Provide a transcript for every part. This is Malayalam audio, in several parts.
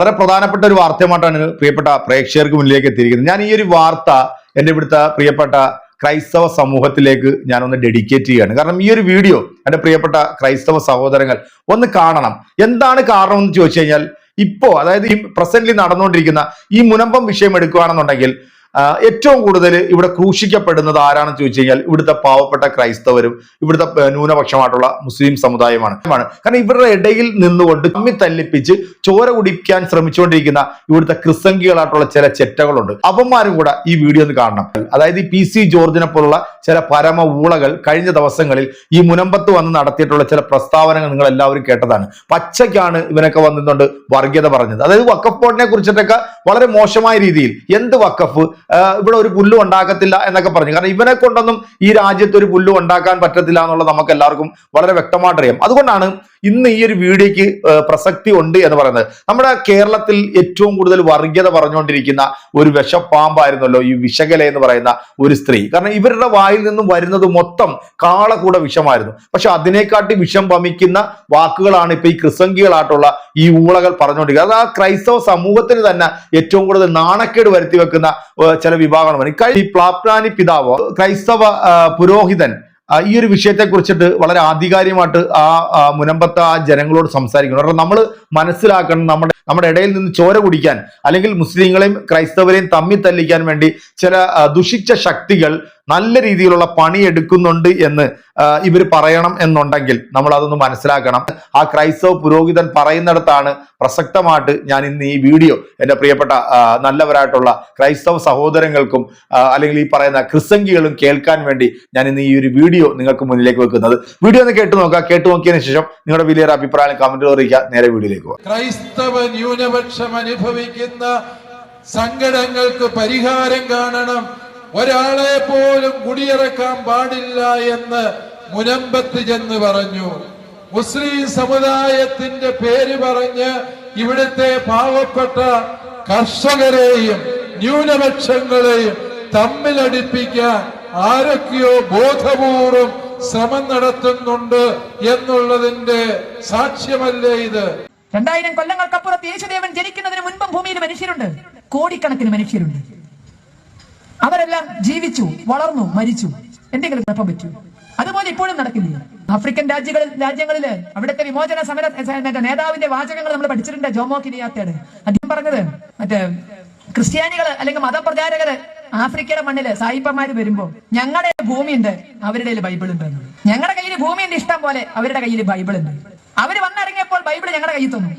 വളരെ പ്രധാനപ്പെട്ട ഒരു വാർത്തയുമായിട്ടാണ് പ്രിയപ്പെട്ട പ്രേക്ഷകർക്ക് മുന്നിലേക്ക് എത്തിയിരിക്കുന്നത്. ഞാൻ ഈ ഒരു വാർത്ത എന്റെ ഇവിടുത്തെ പ്രിയപ്പെട്ട ക്രൈസ്തവ സമൂഹത്തിലേക്ക് ഞാനൊന്ന് ഡെഡിക്കേറ്റ് ചെയ്യുകയാണ്. കാരണം ഈ ഒരു വീഡിയോ എന്റെ പ്രിയപ്പെട്ട ക്രൈസ്തവ സഹോദരങ്ങൾ ഒന്ന് കാണണം. എന്താണ് കാരണം എന്ന് ചോദിച്ചു കഴിഞ്ഞാൽ ഇപ്പോ അതായത് ഈ പ്രസന്റ്ലി നടന്നുകൊണ്ടിരിക്കുന്ന ഈ മുനമ്പം വിഷയം എടുക്കുകയാണെന്നുണ്ടെങ്കിൽ ഏറ്റവും കൂടുതൽ ഇവിടെ ക്രൂശിക്കപ്പെടുന്നത് ആരാണെന്ന് ചോദിച്ചു കഴിഞ്ഞാൽ ഇവിടുത്തെ പാവപ്പെട്ട ക്രൈസ്തവരും ഇവിടുത്തെ ന്യൂനപക്ഷമായിട്ടുള്ള മുസ്ലിം സമുദായമാണ്. കാരണം ഇവരുടെ ഇടയിൽ നിന്നുകൊണ്ട് തമ്മി തല്ലിപ്പിച്ച് ചോര കുടിക്കാൻ ശ്രമിച്ചുകൊണ്ടിരിക്കുന്ന ഇവിടുത്തെ ക്രിസംഗികളായിട്ടുള്ള ചില ചെറ്റകളുണ്ട്. അവന്മാരും കൂടെ ഈ വീഡിയോ ഒന്ന് കാണണം. അതായത് ഈ പി സി ജോർജിനെ പോലുള്ള ചില പരമ ഊളകൾ കഴിഞ്ഞ ദിവസങ്ങളിൽ ഈ മുനമ്പത്ത് വന്ന് നടത്തിയിട്ടുള്ള ചില പ്രസ്താവനകൾ നിങ്ങൾ എല്ലാവരും കേട്ടതാണ്. പച്ചയ്ക്കാണ് ഇവനൊക്കെ വന്നിട്ടുണ്ട് വർഗീയത പറഞ്ഞത്. അതായത് വക്കഫ് ബോർഡിനെ കുറിച്ചിട്ടൊക്കെ വളരെ മോശമായ രീതിയിൽ എന്ത് വക്കഫ് ഇവിടെ ഒരു പുല്ലും ഉണ്ടാക്കത്തില്ല എന്നൊക്കെ പറഞ്ഞു. കാരണം ഇവനെ കൊണ്ടൊന്നും ഈ രാജ്യത്ത് ഒരു പുല്ലും ഉണ്ടാക്കാൻ പറ്റത്തില്ല എന്നുള്ളത് നമുക്ക് എല്ലാവർക്കും വളരെ വ്യക്തമായിട്ട് അറിയാം അതുകൊണ്ടാണ് ഇന്ന് ഈ ഒരു വീഡിയോയ്ക്ക് പ്രസക്തി ഉണ്ട് എന്ന് പറയുന്നത്. നമ്മുടെ കേരളത്തിൽ ഏറ്റവും കൂടുതൽ വർഗീയത പറഞ്ഞുകൊണ്ടിരിക്കുന്ന ഒരു വിഷപ്പാമ്പായിരുന്നല്ലോ ഈ വിശകല എന്ന് പറയുന്ന ഒരു സ്ത്രീ. കാരണം ഇവരുടെ വായിൽ നിന്നും വരുന്നത് മൊത്തം കാളകൂട വിഷമായിരുന്നു. പക്ഷെ അതിനെക്കാട്ടി വിഷം വമിക്കുന്ന വാക്കുകളാണ് ഇപ്പൊ ഈ ക്രിസംഗികളായിട്ടുള്ള ഈ ഊളകൾ പറഞ്ഞുകൊണ്ടിരിക്കുന്നത്. അത് ആ ക്രൈസ്തവ സമൂഹത്തിന് തന്നെ ഏറ്റവും കൂടുതൽ നാണക്കേട് വരുത്തി വെക്കുന്ന ചില വിഭാഗങ്ങളാണ് ഈ പ്ലാപ്ലാനി പിതാവ് ക്രൈസ്തവ പുരോഹിതൻ ഈ ഒരു വിഷയത്തെ കുറിച്ചിട്ട് വളരെ ആധികാരികമായിട്ട് ആ മുനമ്പത്ത ആ ജനങ്ങളോട് സംസാരിക്കണം കാരണം നമ്മൾ മനസ്സിലാക്കണം നമ്മുടെ നമ്മുടെ ഇടയിൽ നിന്ന് ചോര കുടിക്കാൻ അല്ലെങ്കിൽ മുസ്ലിങ്ങളെയും ക്രൈസ്തവരെയും തമ്മിൽ തല്ലിക്കാൻ വേണ്ടി ചില ദുഷിച്ച ശക്തികൾ നല്ല രീതിയിലുള്ള പണി എടുക്കുന്നുണ്ട് എന്ന് ഇവർ പറയണം എന്നുണ്ടെങ്കിൽ നമ്മൾ അതൊന്ന് മനസ്സിലാക്കണം. ആ ക്രൈസ്തവ പുരോഹിതൻ പറയുന്നിടത്താണ് പ്രസക്തമായിട്ട് ഞാൻ ഇന്ന് ഈ വീഡിയോ എന്റെ പ്രിയപ്പെട്ട നല്ലവരായിട്ടുള്ള ക്രൈസ്തവ സഹോദരങ്ങൾക്കും അല്ലെങ്കിൽ ഈ പറയുന്ന ക്രിസംഗികളും കേൾക്കാൻ വേണ്ടി ഞാൻ ഇന്ന് ഈ ഒരു വീഡിയോ നിങ്ങൾക്ക് മുന്നിലേക്ക് വെക്കുന്നത്. വീഡിയോ ഒന്ന് കേട്ടു നോക്കുക. കേട്ടു നോക്കിയതിന് ശേഷം നിങ്ങളുടെ വലിയൊരു അഭിപ്രായം കമന്റിൽ അറിയിക്കുക. നേരെ വീഡിയോയിലേക്ക് ക്രൈസ്തവ ന്യൂനപക്ഷം അനുഭവിക്കുന്ന സങ്കടങ്ങൾക്ക് പരിഹാരം കാണണം. ഒരാളെ പോലും കുടിയിറക്കാൻ പാടില്ല എന്ന് മുനമ്പത്ത് ചെന്ന് പറഞ്ഞു. മുസ്ലിം സമുദായത്തിന്റെ പേര് പറഞ്ഞ് ഇവിടുത്തെ പാവപ്പെട്ട കർഷകരെയും ന്യൂനപക്ഷങ്ങളെയും തമ്മിലടിപ്പിക്കാൻ ആരൊക്കെയോ ബോധപൂർവം ശ്രമം നടത്തുന്നുണ്ട് എന്നുള്ളതിന്റെ സാക്ഷ്യമല്ലേ ഇത്? രണ്ടായിരം കൊല്ലങ്ങൾക്കപ്പുറത്ത് യേശുദേവൻ ജനിക്കുന്നതിന് മുൻപും ഭൂമിയിൽ മനുഷ്യരുണ്ട്. കോടിക്കണക്കിന് മനുഷ്യരുണ്ട്. അവരെല്ലാം ജീവിച്ചു വളർന്നു മരിച്ചു. എന്തെങ്കിലും കുഴപ്പം പറ്റൂ. അതുപോലെ ഇപ്പോഴും നടക്കില്ലേ? ആഫ്രിക്കൻ രാജ്യങ്ങളിൽ രാജ്യങ്ങളിൽ അവിടുത്തെ വിമോചന സമര നേതാവിന്റെ വാചകങ്ങൾ നമ്മൾ പഠിച്ചിട്ടുണ്ട് ജോമോ കിരിയാത്തയുടെ. അദ്ദേഹം പറഞ്ഞത് മറ്റേ ക്രിസ്ത്യാനികൾ അല്ലെങ്കിൽ മതപ്രചാരകര് ആഫ്രിക്കയുടെ മണ്ണിൽ സായിപ്പന്മാര് വരുമ്പോ ഞങ്ങളുടെ ഭൂമി ഉണ്ട് അവരുടെ ബൈബിൾ ഉണ്ട്. ഞങ്ങളുടെ കയ്യിൽ ഉണ്ട് ഇഷ്ടം പോലെ അവരുടെ കയ്യിൽ ബൈബിൾ ഉണ്ട്. അവർ വന്നിറങ്ങിയപ്പോൾ ബൈബിൾ ഞങ്ങളുടെ കയ്യിൽ തന്നു.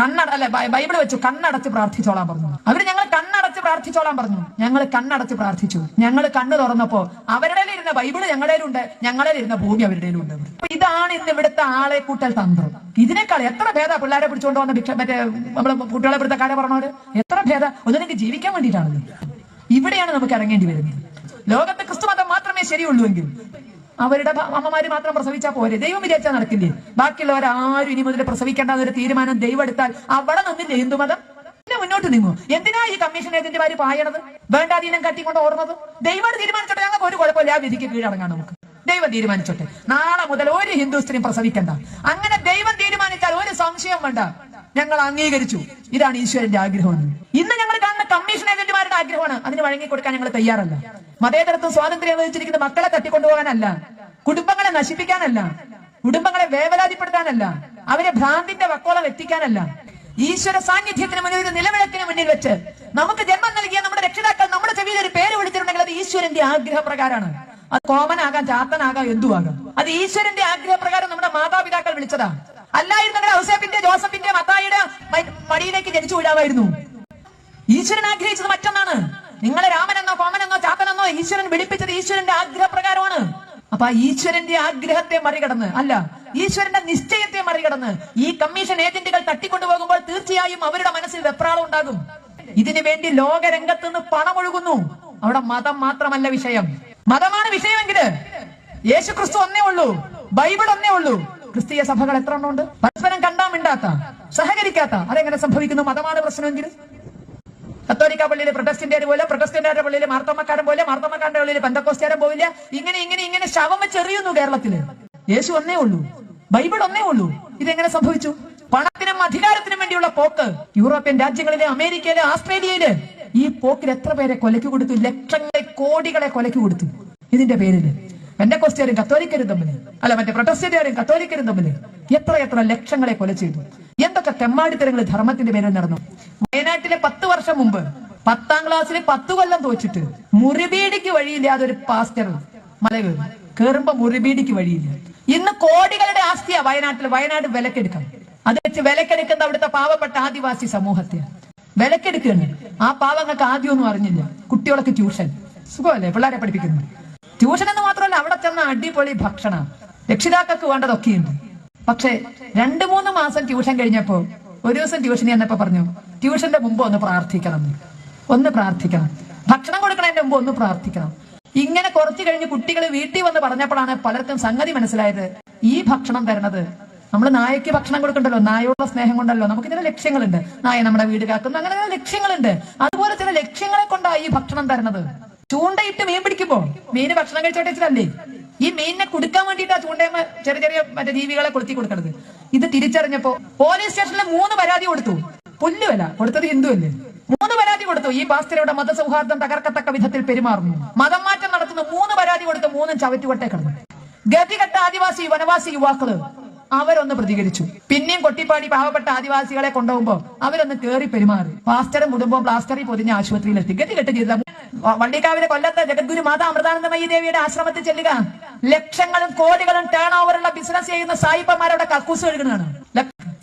കണ്ണട അല്ലെ ബൈബിൾ വെച്ചു. കണ്ണടച്ച് പ്രാർത്ഥിച്ചോളാൻ പറഞ്ഞു. അവർ ഞങ്ങൾ കണ്ണടച്ച് പ്രാർത്ഥിച്ചോളാൻ പറഞ്ഞു. ഞങ്ങൾ കണ്ണടച്ച് പ്രാർത്ഥിച്ചു. ഞങ്ങൾ കണ്ണു തുറന്നപ്പോ അവരുടെ ഇരുന്ന ബൈബിൾ ഞങ്ങളുടെ ഉണ്ട്. ഞങ്ങളുടെ ഇരുന്ന ഭൂമി അവരുടെ ഉണ്ട്. ഇതാണ് ഇന്ന് ഇവിടുത്തെ ആളെ കൂട്ടൽ തന്ത്രം. ഇതിനേക്കാൾ എത്ര ഭേദ പിള്ളേരെ പിടിച്ചുകൊണ്ട് വന്ന ഭിക്ഷ മറ്റേ നമ്മളെ കുട്ടികളെ പിടുത്തക്കാരെ പറഞ്ഞവര്? എത്ര ഭേദ? ഒന്നിനെ ജീവിക്കാൻ വേണ്ടിയിട്ടാണല്ലോ. ഇവിടെയാണ് നമുക്ക് ഇറങ്ങേണ്ടി വരുന്നത്. ലോകത്ത് ക്രിസ്തു മതം മാത്രമേ ശരിയുള്ളൂ എങ്കിൽ അവരുടെ അമ്മമാര് മാത്രം പ്രസവിച്ചാൽ പോരെ. ദൈവം വിചാരിച്ചാൽ നടക്കില്ലേ? ബാക്കിയുള്ളവരാരും ഇനി മുതൽ പ്രസവിക്കേണ്ട ഒരു തീരുമാനം ദൈവം എടുത്താൽ അവിടെ നിന്നില്ലേ ഹിന്ദുമതം പിന്നെ മുന്നോട്ട് നീങ്ങും. എന്തിനാ ഈ കമ്മീഷൻ ഏജന്റുമാര് പായണത്? വേണ്ടാധീനം കട്ടിക്കൊണ്ട് ഓടുന്നത്? ദൈവം തീരുമാനിച്ചോട്ടെ. ഞങ്ങൾക്ക് ഒരു കുഴപ്പമില്ല. ആ വിധിക്ക് കീഴടങ്ങാം നമുക്ക്. ദൈവം തീരുമാനിച്ചോട്ടെ. നാളെ മുതൽ ഒരു ഹിന്ദു സ്ത്രീ പ്രസവിക്കണ്ട. അങ്ങനെ ദൈവം തീരുമാനിച്ചാൽ ഒരു സംശയം വേണ്ട. ഞങ്ങൾ അംഗീകരിച്ചു. ഇതാണ് ഈശ്വരന്റെ ആഗ്രഹം ഇന്ന് ഞങ്ങൾ കാണുന്ന കമ്മീഷൻ ഏജന്റുമാരുടെ ആഗ്രഹമാണ്. അതിന് വഴങ്ങി കൊടുക്കാൻ ഞങ്ങൾ തയ്യാറല്ല. മതേതരത്വം സ്വാതന്ത്ര്യം അനുവദിച്ചിരിക്കുന്ന മക്കളെ തട്ടിക്കൊണ്ടുപോകാനല്ല. കുടുംബങ്ങളെ നശിപ്പിക്കാനല്ല. കുടുംബങ്ങളെ വേവലാതിപ്പെടുത്താനല്ല. അവരെ ഭ്രാന്തിന്റെ വക്കോളം എത്തിക്കാനല്ല ഈശ്വര സാന്നിധ്യത്തിന് മുന്നിൽ ഒരു നിലവിളക്കിന് മുന്നിൽ വെച്ച് നമുക്ക് ജന്മം നൽകിയ നമ്മുടെ രക്ഷിതാക്കൾ നമ്മുടെ ചെവിയിൽ ഒരു പേര് വിളിച്ചിട്ടുണ്ടെങ്കിൽ അത് ഈശ്വരന്റെ ആഗ്രഹപ്രകാരമാണ്. അത് കോമനാകാം ചാത്തനാകാം എന്തുവാകാം. അത് ഈശ്വരന്റെ ആഗ്രഹപ്രകാരം നമ്മുടെ മാതാപിതാക്കൾ വിളിച്ചതാ. അല്ലായിരുന്നെങ്കിൽ ഔസേപ്പിന്റെ ജോസഫിന്റെ മത്തായിയുടെ മ- മടിയിലേക്ക് ജനിച്ചു വീഴാമായിരുന്നു. ഈശ്വരൻ ആഗ്രഹിച്ചത് മറ്റൊന്നാണ്. നിങ്ങളെ രാമനെന്നോ കോമനെന്നോ ചാത്തനെന്നോ ഈശ്വരൻ വിളിപ്പിച്ചത് ഈശ്വരന്റെ ആഗ്രഹപ്രകാരമാണ്. അപ്പൊ ഈശ്വരന്റെ ആഗ്രഹത്തെ മറികടന്ന് അല്ല ഈശ്വരന്റെ നിശ്ചയത്തെ മറികടന്ന് ഈ കമ്മീഷൻ ഏജന്റുകൾ തട്ടിക്കൊണ്ടുപോകുമ്പോൾ തീർച്ചയായും അവരുടെ മനസ്സിൽ വെപ്രാളം ഉണ്ടാകും. ഇതിനു വേണ്ടി ലോകരംഗത്ത് നിന്ന് പണമൊഴുകുന്നു. അവിടെ മതം മാത്രമല്ല വിഷയം. മതമാണ് വിഷയമെങ്കിൽ യേശു ക്രിസ്തു ഒന്നേ ഉള്ളൂ ബൈബിൾ ഒന്നേ ഉള്ളൂ. ക്രിസ്തീയ സഭകൾ എത്ര എണ്ണം ഉണ്ട്? പരസ്പരം കണ്ടാ മിണ്ടാത്ത. സഹകരിക്കാത്ത അതെങ്ങനെ സംഭവിക്കുന്നു? മതമാണ് പ്രശ്നമെങ്കിൽ. കത്തോലിക്ക പള്ളിയിൽ പ്രൊട്ടസ്റ്റിന്റെ പോലെ പ്രൊട്ടസ്റ്റിന്റെ പള്ളിയിലെ മാർത്തമ്മക്കാരൻ പോലെ മാർത്തോമക്കാരന്റെ പള്ളിയിൽ പെന്തക്കോസ്റ്റുകാരൻ പോവില്ല. ഇങ്ങനെ ഇങ്ങനെ ഇങ്ങനെ ശവം വെച്ചെറിയുന്നു കേരളത്തിൽ. യേശു ഒന്നേ ഉള്ളൂ. ബൈബിൾ ഒന്നേ ഉള്ളൂ. ഇതെങ്ങനെ സംഭവിച്ചു? പണത്തിനും അധികാരത്തിനും വേണ്ടിയുള്ള പോക്ക് യൂറോപ്യൻ രാജ്യങ്ങളിലെ അമേരിക്കയിലെ ആസ്ട്രേലിയയിൽ. ഈ പോക്കിൽ എത്ര പേരെ കൊലക്ക് കൊടുത്തു? ലക്ഷങ്ങളെ കോടികളെ കൊലക്ക് കൊടുത്തു ഇതിന്റെ പേരിൽ. എന്റെ ക്വസ്റ്റ്യനും കത്തോലിക്കരും തമ്മിൽ അല്ല മറ്റേ പ്രൊട്ടസ്റ്റന്റുകാരും കത്തോലിക്കരും തമ്മിൽ എത്ര എത്ര ലക്ഷങ്ങളെ കൊല ചെയ്തു? എന്തൊക്കെ തെമ്മാടിത്തരങ്ങൾ ധർമ്മത്തിന്റെ പേരിൽ നടന്നു? വയനാട്ടിലെ പത്ത് വർഷം മുമ്പ് പത്താം ക്ലാസ്സിലെ പത്ത് കൊല്ലം തോച്ചിട്ട് മുറിബീടിക്ക് വഴിയില്ലാതെ ഒരു പാസ്റ്റർ മല കയറി. കേറുമ്പോ മുറിബീടിക്ക് വഴിയില്ല. ഇന്ന് കോടികളുടെ ആസ്തിയാ വയനാട്ടിൽ വയനാട് വിലക്കെടുക്കാം അത് വെച്ച് വിലക്കെടുക്കുന്ന അവിടുത്തെ പാവപ്പെട്ട ആദിവാസി സമൂഹത്തെ. വിലക്കെടുക്കുകയാണ്. ആ പാവങ്ങൾക്ക് ആദ്യമൊന്നും അറിഞ്ഞില്ല. കുട്ടികളൊക്കെ ട്യൂഷൻ. സുഖമല്ലേ? പിള്ളേരെ പഠിപ്പിക്കുന്നു. ട്യൂഷൻ എന്ന് മാത്രമല്ല അവിടെ ചെന്ന അടിപൊളി ഭക്ഷണം. രക്ഷിതാക്കൾക്ക് വേണ്ടതൊക്കെയുണ്ട്. പക്ഷേ രണ്ടു മൂന്ന് മാസം ട്യൂഷൻ കഴിഞ്ഞപ്പോ ഒരു ദിവസം ട്യൂഷൻ ചെന്നപ്പോ പറഞ്ഞു ട്യൂഷന്റെ മുമ്പ് ഒന്ന് പ്രാർത്ഥിക്കണം. ഒന്ന് പ്രാർത്ഥിക്കണം. ഭക്ഷണം കൊടുക്കണതിന്റെ മുമ്പ് ഒന്ന് പ്രാർത്ഥിക്കണം. ഇങ്ങനെ കുറച്ചു കഴിഞ്ഞ് കുട്ടികൾ വീട്ടിൽ വന്ന് പറഞ്ഞപ്പോഴാണ് പലർക്കും സംഗതി മനസ്സിലായത്. ഈ ഭക്ഷണം തരണത്. നമ്മൾ നായക്ക് ഭക്ഷണം കൊടുക്കണ്ടല്ലോ? നായോടുള്ള സ്നേഹം കൊണ്ടല്ലോ? നമുക്ക് ചില ലക്ഷ്യങ്ങളുണ്ട്. നായ നമ്മുടെ വീട് കാക്കുന്നു. അങ്ങനെ ചില ലക്ഷ്യങ്ങളുണ്ട്. അതുപോലെ ചില ലക്ഷ്യങ്ങളെ കൊണ്ടാണ് ഈ ഭക്ഷണം തരണത്. ചൂണ്ടയിട്ട് മീൻ പിടിക്കുമ്പോ മീന് ഭക്ഷണം കഴിച്ചോട്ടെ വെച്ചിട്ടല്ലേ ഈ മീനിനെ കൊടുക്കാൻ വേണ്ടിയിട്ടാ ചൂണ്ടയമ്മ ചെറിയ ചെറിയ മറ്റേ ജീവികളെ കൊളുത്തി കൊടുക്കണത്. ഇത് തിരിച്ചറിഞ്ഞപ്പോ പോലീസ് സ്റ്റേഷനിൽ മൂന്ന് പരാതി കൊടുത്തു. പുല്ലുവല്ല കൊടുത്തത് ഹിന്ദുവല്ലേ? മൂന്ന് പരാതി കൊടുത്തു. ഈ പാസ്റ്ററുടെ മതസൗഹാർദ്ദം തകർക്കത്തക്ക വിധത്തിൽ പെരുമാറുന്നു. മതം മാറ്റം നടത്തുന്ന മൂന്ന് പരാതി കൊടുത്തു മൂന്നും ചവറ്റുകൊട്ടേ കിടന്നു ഗതികെട്ട ആദിവാസി വനവാസി യുവാക്കൾ അവരൊന്ന് പ്രതികരിച്ചു. പിന്നെയും കൊട്ടിപ്പാടി പാവപ്പെട്ട ആദിവാസികളെ കൊണ്ടുപോകുമ്പോ അവരൊന്ന് കേറി പെരുമാറി. പ്ലാസ്റ്ററും കുടുംബവും പ്ലാസ്റ്ററിൽ പൊതിഞ്ഞ ആശുപത്രിയിലെത്തി. ഗതികെട്ട് ചെയ്ത വള്ളിക്കാവിലെ കൊല്ലത്തെ ജഗദ്ഗുരു മാതാ അമൃതാനന്ദമയി ദേവിയുടെ ആശ്രമത്തിൽ ചെല്ലുക. ലക്ഷങ്ങളും കോടികളും ടേൺ ഓവറുള്ള ബിസിനസ് ചെയ്യുന്ന സായിപ്പന്മാരുടെ കക്കൂസ് കഴുകുന്നതാണ്.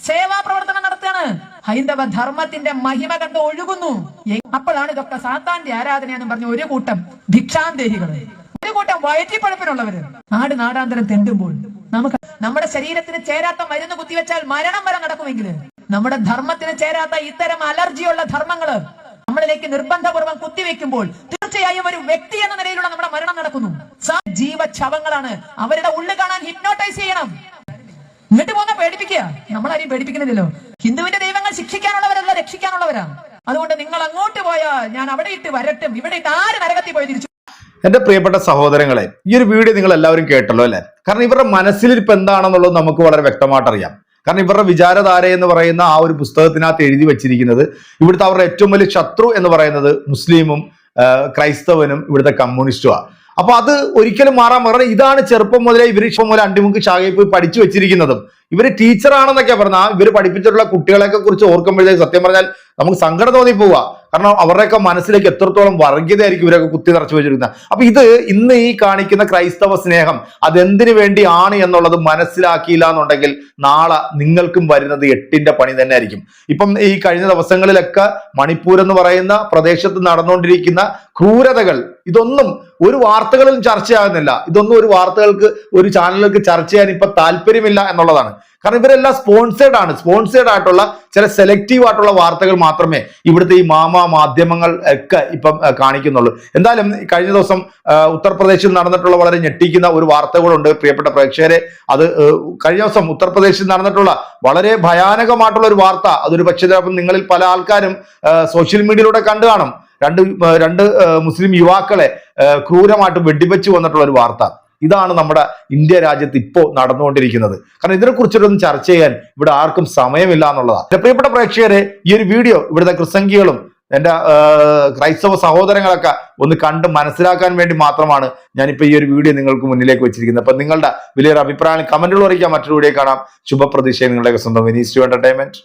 സേവാ പ്രവർത്തനം നടത്തുകയാണ്. ഹൈന്ദവ ധർമ്മത്തിന്റെ മഹിമ കണ്ട് ഒഴുകുന്നു. അപ്പോഴാണ് ഇതൊക്കെ സാത്താന്റെ ആരാധനയെന്ന് പറഞ്ഞ ഒരു കൂട്ടം ഭിക്ഷാന്തേഹികൾ ഒരു കൂട്ടം വയറ്റിപ്പഴപ്പിനുള്ളവര്. നാട് നാടാന്തരം തെണ്ടുമ്പോൾ നമുക്ക് നമ്മുടെ ശരീരത്തിന് ചേരാത്ത മരുന്ന് കുത്തിവെച്ചാൽ മരണം വരെ നടക്കുമെങ്കിൽ നമ്മുടെ ധർമ്മത്തിന് ചേരാത്ത ഇത്തരം അലർജിയുള്ള ധർമ്മങ്ങൾ നമ്മളിലേക്ക് നിർബന്ധപൂർവം കുത്തിവെക്കുമ്പോൾ തീർച്ചയായും ഒരു വ്യക്തി എന്ന നിലയിലുള്ള നമ്മുടെ മരണം നടക്കുന്നു. ജീവച്ഛവങ്ങളാണ്. അവരുടെ ഉള്ളു കാണാൻ ഹിപ്നോട്ടൈസ് ചെയ്യണം. എന്നിട്ട് പോന്ന പേടിപ്പിക്കുക. നമ്മളാരെയും പേടിപ്പിക്കുന്നില്ലല്ലോ. ഹിന്ദുവിന്റെ ദൈവങ്ങൾ ശിക്ഷിക്കാനുള്ളവരല്ല രക്ഷിക്കാനുള്ളവരാണ്. അതുകൊണ്ട് നിങ്ങൾ അങ്ങോട്ട് പോയാൽ ഞാൻ അവിടെ ഇട്ട് വരട്ടും. ഇവിടെ ഇട്ട് ആര് നരകത്തിൽ പോയി തിരിച്ചു? എന്റെ പ്രിയപ്പെട്ട സഹോദരങ്ങളെ ഈ ഒരു വീഡിയോ നിങ്ങൾ എല്ലാവരും കേട്ടല്ലോ അല്ലെ? കാരണം ഇവരുടെ മനസ്സിലിരിപ്പ് എന്താണെന്നുള്ളത് നമുക്ക് വളരെ വ്യക്തമായിട്ട് അറിയാം. കാരണം ഇവരുടെ വിചാരധാര എന്ന് പറയുന്ന ആ ഒരു പുസ്തകത്തിനകത്ത് എഴുതി വെച്ചിരിക്കുന്നത് ഇവിടുത്തെ അവരുടെ ഏറ്റവും വലിയ ശത്രു എന്ന് പറയുന്നത് മുസ്ലിമും ക്രൈസ്തവനും ഇവിടുത്തെ കമ്മ്യൂണിസ്റ്റുമാണ് അപ്പൊ അത് ഒരിക്കലും മാറാൻ പറഞ്ഞു ഇതാണ് ചെറുപ്പം മുതലേ ഇവർ ഇഷ്ടം മുതലേ അണ്ടിമുക്ക് ശാഖയിൽ പോയി പഠിച്ചു വെച്ചിരിക്കുന്നതും. ഇവർ ടീച്ചറാണെന്നൊക്കെ പറഞ്ഞാൽ ഇവർ പഠിപ്പിച്ചിട്ടുള്ള കുട്ടികളെയൊക്കെ കുറിച്ച് ഓർക്കുമ്പോഴത്തേക്ക് സത്യം പറഞ്ഞാൽ നമുക്ക് സങ്കടം തോന്നി പോവുക കാരണം അവരുടെയൊക്കെ മനസ്സിലേക്ക് എത്രത്തോളം വർഗീയതയായിരിക്കും ഇവരൊക്കെ കുത്തി നിറച്ചു വെച്ചിരിക്കുന്നത്. അപ്പൊ ഇത് ഇന്ന് ഈ കാണിക്കുന്ന ക്രൈസ്തവ സ്നേഹം അതെന്തിനു വേണ്ടിയാണ് എന്നുള്ളത് മനസ്സിലാക്കിയില്ല എന്നുണ്ടെങ്കിൽ നാളെ നിങ്ങൾക്കും വരുന്നത് എട്ടിന്റെ പണി തന്നെ ആയിരിക്കും ഇപ്പം ഈ കഴിഞ്ഞ ദിവസങ്ങളിലൊക്കെ മണിപ്പൂർ എന്ന് പറയുന്ന പ്രദേശത്ത് നടന്നുകൊണ്ടിരിക്കുന്ന ക്രൂരതകൾ. ഇതൊന്നും ഒരു വാർത്തകളിലും ചർച്ചയാകുന്നില്ല ഇതൊന്നും ഒരു വാർത്തകൾക്ക് ഒരു ചാനലുകൾക്ക് ചർച്ച ചെയ്യാൻ ഇപ്പൊ താല്പര്യമില്ല എന്നുള്ളതാണ്. കാരണം ഇവരെല്ലാം സ്പോൺസേഡ് ആണ്. സ്പോൺസേഡ് ആയിട്ടുള്ള ചില സെലക്റ്റീവ് ആയിട്ടുള്ള വാർത്തകൾ മാത്രമേ ഇവിടുത്തെ ഈ മാമ മാധ്യമങ്ങൾ ഒക്കെ ഇപ്പം കാണിക്കുന്നുള്ളൂ. എന്തായാലും കഴിഞ്ഞ ദിവസം ഉത്തർപ്രദേശിൽ നടന്നിട്ടുള്ള വളരെ ഞെട്ടിക്കുന്ന ഒരു വാർത്തകളുണ്ട് പ്രിയപ്പെട്ട പ്രേക്ഷകരെ. അത് കഴിഞ്ഞ ദിവസം ഉത്തർപ്രദേശിൽ നടന്നിട്ടുള്ള വളരെ ഭയാനകമായിട്ടുള്ള ഒരു വാർത്ത. അതൊരു പക്ഷേ നിങ്ങളിൽ പല ആൾക്കാരും സോഷ്യൽ മീഡിയയിലൂടെ കണ്ടു കാണും. രണ്ട് രണ്ട് മുസ്ലിം യുവാക്കളെ ക്രൂരമായിട്ട് വെടിവെച്ച് വന്നിട്ടുള്ള ഒരു വാർത്ത. ഇതാണ് നമ്മുടെ ഇന്ത്യ രാജ്യത്ത് ഇപ്പോൾ നടന്നുകൊണ്ടിരിക്കുന്നത്. കാരണം ഇതിനെ കുറിച്ചിട്ടൊന്നും ചർച്ച ചെയ്യാൻ ഇവിടെ ആർക്കും സമയമില്ല എന്നുള്ളതാണ്. പ്രിയപ്പെട്ട പ്രേക്ഷകരെ ഈ ഒരു വീഡിയോ ഇവിടുത്തെ ക്രിസംഖികളും എന്റെ ആ, ക്രൈസ്തവ സഹോദരങ്ങളൊക്കെ ഒന്ന് കണ്ട് മനസ്സിലാക്കാൻ വേണ്ടി മാത്രമാണ് ഞാനിപ്പോൾ ഈ ഒരു വീഡിയോ നിങ്ങൾക്ക് മുന്നിലേക്ക് വെച്ചിരിക്കുന്നത്. അപ്പൊ നിങ്ങളുടെ വലിയൊരു അഭിപ്രായം കമന്റുകൾ അറിയിക്കാം. മറ്റൊരു വീഡിയോ കാണാം. ശുഭപ്രതീക്ഷ നിങ്ങളുടെ സ്വന്തം വിനീസ് ടു എന്റർടൈൻമെന്റ്